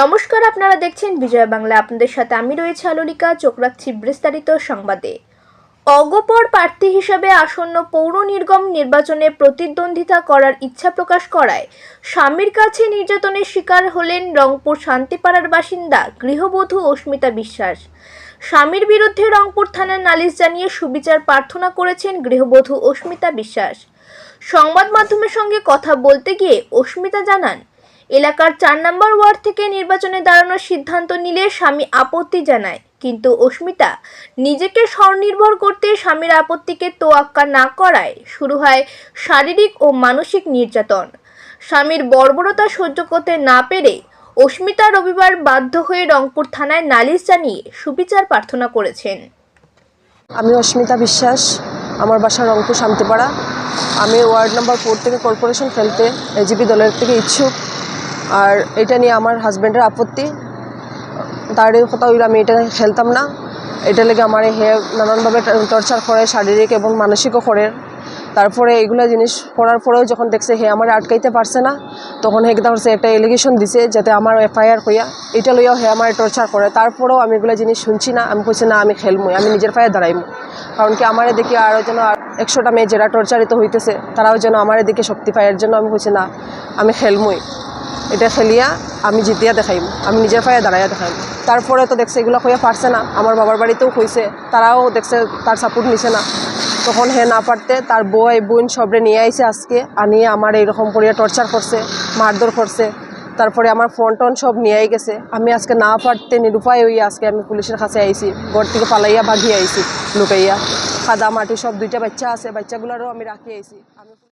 নমস্কার, আপনারা দেখছেন বিজয় বাংলা। আপনাদের সাথে আমি রয়েছে আলোলিকা, চোখ রাখছি বিস্তারিত সংবাদে। অগপর প্রার্থী হিসেবে আসন্ন পৌর নির্গম নির্বাচনে প্রতিদ্বন্দ্বিতা করার ইচ্ছা প্রকাশ করায় স্বামীর কাছে নির্যাতনের শিকার হলেন রংপুর শান্তিপাড়ার বাসিন্দা গৃহবধূ অস্মিতা বিশ্বাস। স্বামীর বিরুদ্ধে রংপুর থানার নালিশ জানিয়ে সুবিচার প্রার্থনা করেছেন গৃহবধূ অস্মিতা বিশ্বাস। সংবাদ মাধ্যমের সঙ্গে কথা বলতে গিয়ে অস্মিতা জানান এলাকার চার নম্বর ওয়ার্ড থেকে নির্বাচনে দাঁড়ানোর সিদ্ধান্ত নিলে স্বামী আপত্তি জানায়। কিন্তু অস্মিতা, নিজেকে স্বনির্ভর করতে স্বামীর আপত্তিকে তোয়াক্কা না করায়, শুরু হয় শারীরিক ও মানসিক নির্যাতন। স্বামীর বর্বরতা সহ্য করতে না পেরে অস্মিতা রবিবার বাধ্য হয়ে রংপুর থানায় নালিশ জানিয়ে সুবিচার প্রার্থনা করেছেন। আমি অস্মিতা বিশ্বাস, আমার বাসা রংপুর শান্তিপাড়া। আমি ওয়ার্ড নাম্বার ফোর থেকে কর্পোরেশন খেলতে এজিপি দলের থেকে ইচ্ছুক। আর এটা নিয়ে আমার হাজব্যান্ডের আপত্তি। তার কথা হইল, আমি এটা খেলতাম না। এটা লেগে আমার হে নানানভাবে টর্চার করে, শারীরিক এবং মানসিকও করে। তারপরে এগুলো জিনিস করার পরেও যখন দেখছে হে আমার আটকাইতে পারছে না, তখন হে করছে একটা এলিগেশন দিছে যাতে আমার এফআইআর হইয়া, এটা লইয়াও হে আমার টর্চার করে। তারপরেও আমি এগুলো জিনিস শুনছি না। আমি কইছি, না, আমি খেলমই, আমি নিজের পায়ে দাঁড়াইমু। কারণ কি আমার দেখি আরও যেন একশোটা মেয়ে যারা টর্চারিত হইতেছে, তারাও যেন আমার দিকে শক্তি পায়। এর জন্য আমি কইছি, না, আমি খেলমই। এটা খেলিয়া আমি জিতিয়া দেখাইম, আমি নিজের পায়ে দাঁড়াইয়া দেখাইম। তারপরে তো দেখছে এগুলো হইয়া পারছে না, আমার বাবার বাড়িতেও হয়েছে তারাও দেখছে তার সাপোর্ট নিছে না। তখন হে না পারতে তার বই বোন সবরে নিয়ে আইছে আজকে, আনিয়ে আমার এইরকম করিয়া টর্চার করছে, মারধর করছে। তারপরে আমার ফোন টোন সব নিয়েই গেছে। আমি আজকে না পারতে নিরুপায় হইয়া আজকে আমি পুলিশের কাছে আইছি, ঘর থেকে পালাইয়া ভাগিয়ে আইছি, লুকাইয়া। খাদা, মাটি সব দুইটা বাচ্চা আছে, বাচ্চাগুলোরও আমি রাখি আইছি। আমি